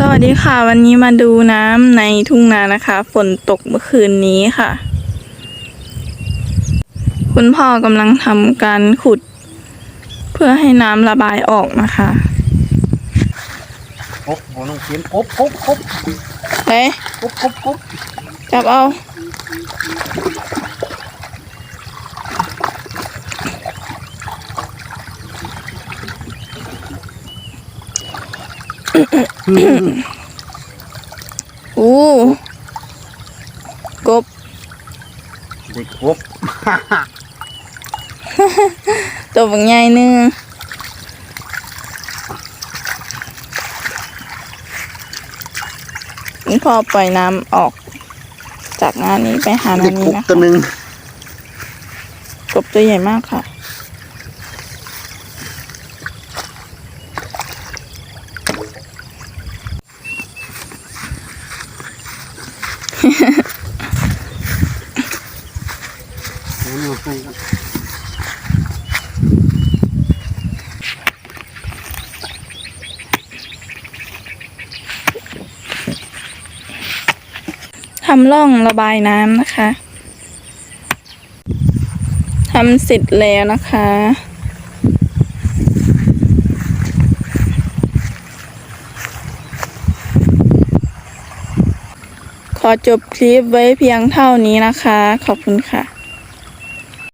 สวัสดีค่ะ วันนี้มาดูน้ำในทุ่งนานะคะ ฝนตกเมื่อคืนนี้ค่ะ คุณพ่อกำลังทำการขุด เพื่อให้น้ำระบายออกนะคะกบบ่ต้องเขียนกบกบกบเฮ้ยกบกบกบจับเอาอู้ กบเด็กกบตัวบางใหญ่หนึงคุณพ่อปล่อยน้ำออก จากงานนี้ไปหาเด็นากนกนี้บนะตัวคะหนึ่งกบตัวใหญ่มากค่ะ เอาหน่อยให้ก่อน ทำร่องระบายน้ำนะคะ ทำเสร็จแล้วนะคะ ขอจบคลิปไว้เพียงเท่านี้นะคะ ขอบคุณค่ะ